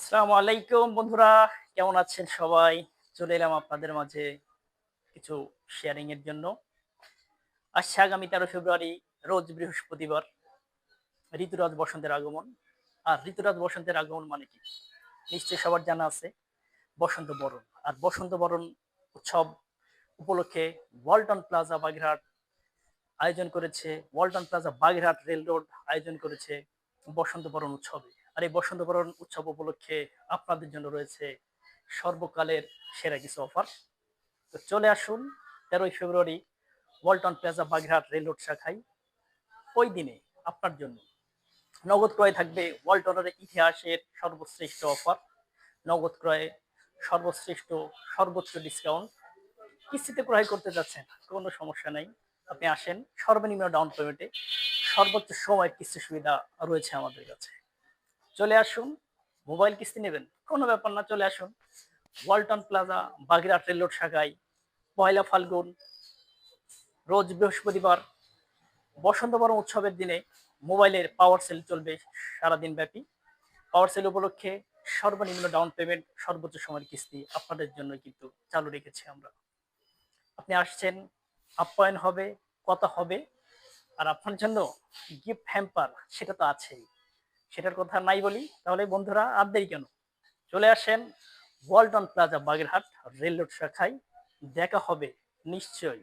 আসসালামু আলাইকুম বন্ধুরা, কেমন আছেন সবাই? চলে এলাম আপনাদের মাঝে কিছু শেয়ারিং এর জন্য। আসছে আগামী তেরো ফেব্রুয়ারি, রোজ বৃহস্পতিবার, ঋতুরাজ বসন্তের আগমন। আর ঋতুরাজ বসন্তের আগমন মানে কি? নিশ্চয়ই সবার জানা আছে, বসন্ত বরণ। আর বসন্ত বরণ উৎসব উপলক্ষে ওয়ালটন প্লাজা বাগেরহাট আয়োজন করেছে, Walton plaza Bagerhat rail road আয়োজন করেছে বসন্ত বরণ উৎসবে। আর এই বসন্ত বরণ উৎসব উপলক্ষে আপনাদের জন্য রয়েছে সর্বকালের সেরা কিছু অফার তো চলে আসুন, তেরোই ফেব্রুয়ারি, Walton plaza Bagerhat rail road শাখায়। ওই দিনে আপনার জন্য নগদ ক্রয় থাকবে ওয়ালটনের ইতিহাসের সর্বশ্রেষ্ঠ অফার নগদ ক্রয়ে সর্বশ্রেষ্ঠ, সর্বোচ্চ ডিসকাউন্ট কিস্তিতে ক্রয় করতে যাচ্ছেন, কোনো সমস্যা নাই। আপনি আসেন, সর্বনিম্ন ডাউন পেমেন্টে সর্বোচ্চ সময় কিস্তি সুবিধা রয়েছে আমাদের কাছে। চলে আসুন, মোবাইল কিস্তি নেবেন, কোনো ব্যাপার না, চলে আসুন। Walton plaza, Bagerhat rail road শাখায়, পয়লা ফাল্গুন, রোজ বৃহস্পতিবার, বসন্ত বরণ উৎসবের দিনে মোবাইলের পাওয়ার সেল চলবে সারাদিন ব্যাপী। পাওয়ার সেল উপলক্ষে সর্বনিম্ন ডাউন পেমেন্ট সর্বোচ্চ সময়ের কিস্তি আপনাদের জন্য কিন্তু চালু রেখেছি আমরা। আপনি আসছেন আপ্যায়ন হবে, কথা হবে, আর আপনার জন্য গিফট হ্যাম্পার সেটা তো আছেই। সেটার কথা নাই বলি। তাহলে বন্ধুরা, আর দেরি কেন? চলে আসেন Walton plaza Bagerhat rail road শাখায়। দেখা হবে নিশ্চয়ই।